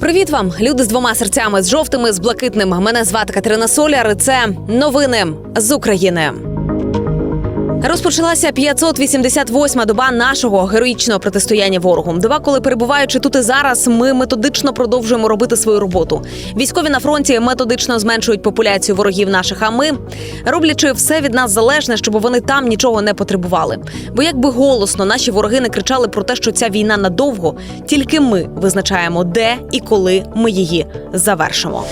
Привіт вам, люди з двома серцями, з жовтими, з блакитним. Мене звати Катерина Соляр. і Це новини з України. Розпочалася 588-ма доба нашого героїчного протистояння ворогу. Доба, коли перебуваючи тут і зараз, ми методично продовжуємо робити свою роботу. Військові на фронті методично зменшують популяцію ворогів наших. А ми роблячи все від нас залежне, щоб вони там нічого не потребували. Бо якби голосно наші вороги не кричали про те, що ця війна надовго, тільки ми визначаємо, де і коли ми її завершимо.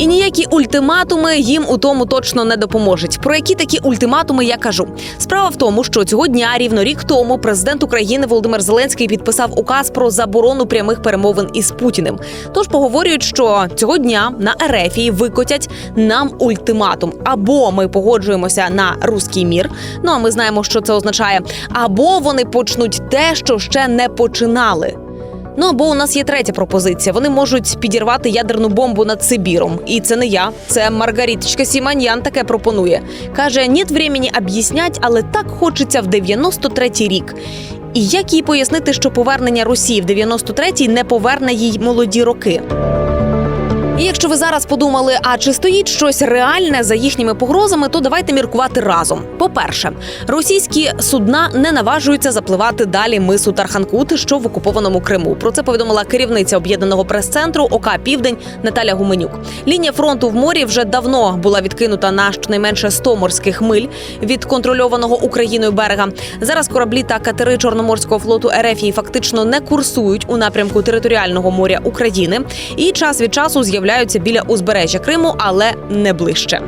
І ніякі ультиматуми їм у тому точно не допоможуть. Про які такі ультиматуми я кажу? Справа в тому, що цього дня, рівно рік тому, президент України Володимир Зеленський підписав указ про заборону прямих перемовин із Путіним. Тож поговорюють, що цього дня на Ерефії викотять нам ультиматум: або ми погоджуємося на руський мір. Ну а ми знаємо, що це означає, або вони почнуть те, що ще не починали. Ну або у нас є третя пропозиція. Вони можуть підірвати ядерну бомбу над Сибіром. І це не я, це Маргаріточка Сіманьян таке пропонує. Каже: «Нет времени об'яснять, але так хочеться в 93-й рік. І як їй пояснити, що повернення Росії в 93-й не поверне їй молоді роки? І якщо ви зараз подумали, а чи стоїть щось реальне за їхніми погрозами, то давайте міркувати разом. По-перше, російські судна не наважуються запливати далі мису Тарханкут, що в окупованому Криму. Про це повідомила керівниця об'єднаного прес-центру ОК Південь Наталя Гуменюк. Лінія фронту в морі вже давно була відкинута на щонайменше 100 морських миль від контрольованого Україною берега. Зараз кораблі та катери Чорноморського флоту РФ фактично не курсують у напрямку територіального моря України і час від часу з'являються біля узбережжя Криму, але не ближче.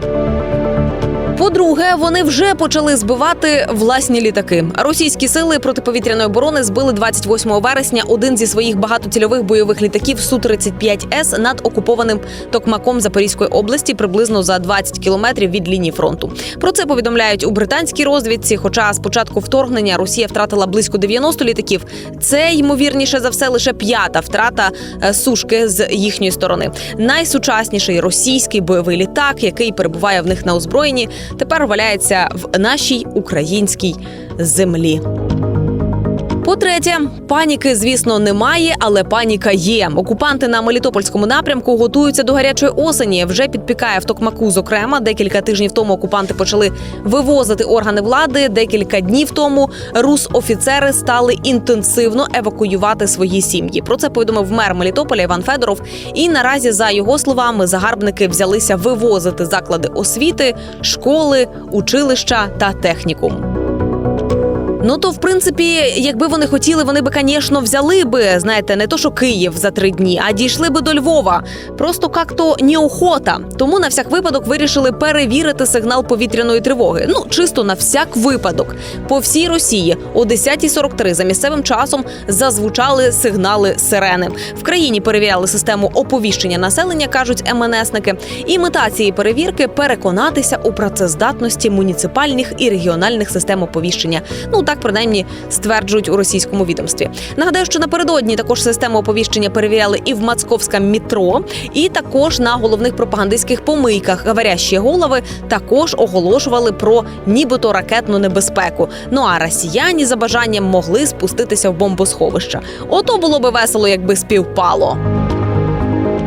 По-друге, вони вже почали збивати власні літаки. Російські сили протиповітряної оборони збили 28 вересня один зі своїх багатоцільових бойових літаків су 35 с над окупованим Токмаком Запорізької області, приблизно за 20 кілометрів від лінії фронту. Про це повідомляють у британській розвідці. Хоча з початку вторгнення Росія втратила близько 90 літаків. Це ймовірніше за все лише п'ята втрата е, сушки з їхньої сторони. Найсучасніший російський бойовий літак, який перебуває в них на озброєнні, тепер валяється в нашій українській землі. По-третє, паніки, звісно, немає, але паніка є. Окупанти на Мелітопольському напрямку готуються до гарячої осені. Вже підпікає в Токмаку. Зокрема, декілька тижнів тому окупанти почали вивозити органи влади. Декілька днів тому рус-офіцери стали інтенсивно евакуювати свої сім'ї. Про це повідомив мер Мелітополя Іван Федоров. І наразі, за його словами, загарбники взялися вивозити заклади освіти, школи, училища та технікум. Ну то в принципі, якби вони хотіли, вони би, звісно, взяли би, знаєте, не то, що Київ за три дні, а дійшли би до Львова. Просто як-то неохота. Тому на всяк випадок вирішили перевірити сигнал повітряної тривоги. Ну чисто на всяк випадок. По всій Росії о 10.43 за місцевим часом зазвучали сигнали сирени. В країні перевіряли систему оповіщення населення, кажуть МНСники. Цієї перевірки переконатися у працездатності муніципальних і регіональних систем оповіщення. Ну так принаймні стверджують у російському відомстві. Нагадаю, що напередодні також систему оповіщення перевіряли і в Мацковському метро, і також на головних пропагандистських помийках говорящі голови також оголошували про нібито ракетну небезпеку. Ну а росіяни за бажанням могли спуститися в бомбосховища. Ото було би весело, якби співпало.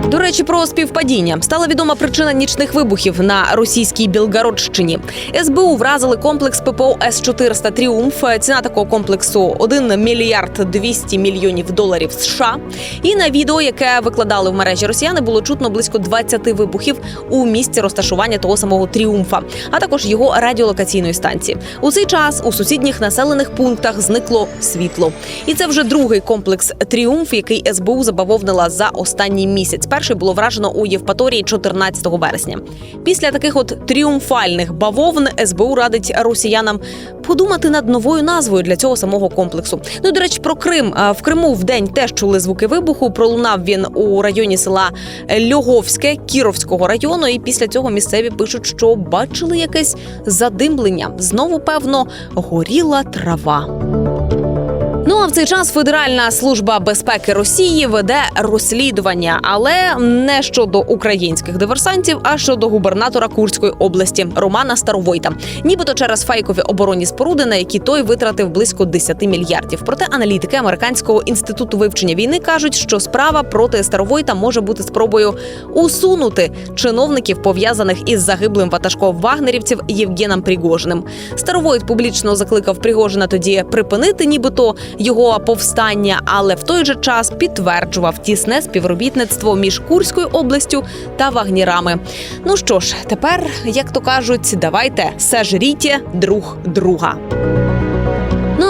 До речі, про співпадіння стала відома причина нічних вибухів на російській Білгородщині. СБУ вразили комплекс ППО С-400 Тріумф. Ціна такого комплексу 1 мільярд 200 мільйонів доларів США. І на відео, яке викладали в мережі росіяни, було чутно близько 20 вибухів у місці розташування того самого тріумфа, а також його радіолокаційної станції. У цей час у сусідніх населених пунктах зникло світло. І це вже другий комплекс Тріумф, який СБУ забавовнила за останній місяць. Перший було вражено у Євпаторії 14 вересня. Після таких от тріумфальних бавовн СБУ радить росіянам подумати над новою назвою для цього самого комплексу. Ну до речі, про Крим в Криму в день теж чули звуки вибуху. Пролунав він у районі села Льоговське Кіровського району. І після цього місцеві пишуть, що бачили якесь задимлення. Знову певно горіла трава. Ну а в цей час Федеральна служба безпеки Росії веде розслідування, але не щодо українських диверсантів, а щодо губернатора Курської області Романа Старовойта, нібито через фейкові оборонні споруди, на які той витратив близько 10 мільярдів. Проте аналітики американського інституту вивчення війни кажуть, що справа проти Старовойта може бути спробою усунути чиновників пов'язаних із загиблим ватажком вагнерівців Євгеном Пригожиним. Старовойт публічно закликав Пригожина тоді припинити, нібито його повстання, але в той же час підтверджував тісне співробітництво між Курською областю та вагнірами. Ну що ж, тепер, як то кажуть, давайте сажріте друг друга.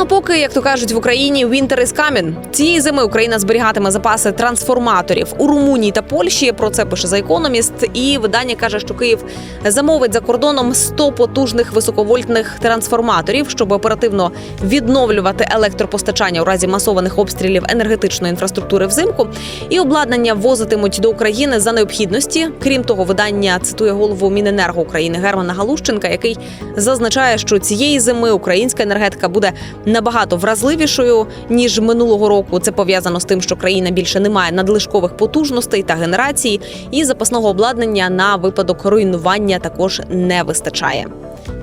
Поки, як то кажуть в Україні, winter is coming. Цієї зими Україна зберігатиме запаси трансформаторів у Румунії та Польщі. Про це пише за економіст. І видання каже, що Київ замовить за кордоном 100 потужних високовольтних трансформаторів, щоб оперативно відновлювати електропостачання у разі масованих обстрілів енергетичної інфраструктури взимку. І обладнання возитимуть до України за необхідності. Крім того, видання цитує голову Міненерго України Германа Галущенка, який зазначає, що цієї зими українська енергетика буде набагато вразливішою ніж минулого року. Це пов'язано з тим, що країна більше не має надлишкових потужностей та генерації, і запасного обладнання на випадок руйнування також не вистачає.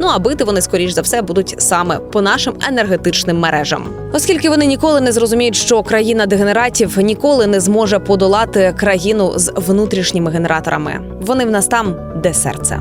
Ну а бити вони скоріш за все будуть саме по нашим енергетичним мережам, оскільки вони ніколи не зрозуміють, що країна дегенератів ніколи не зможе подолати країну з внутрішніми генераторами. Вони в нас там, де серце.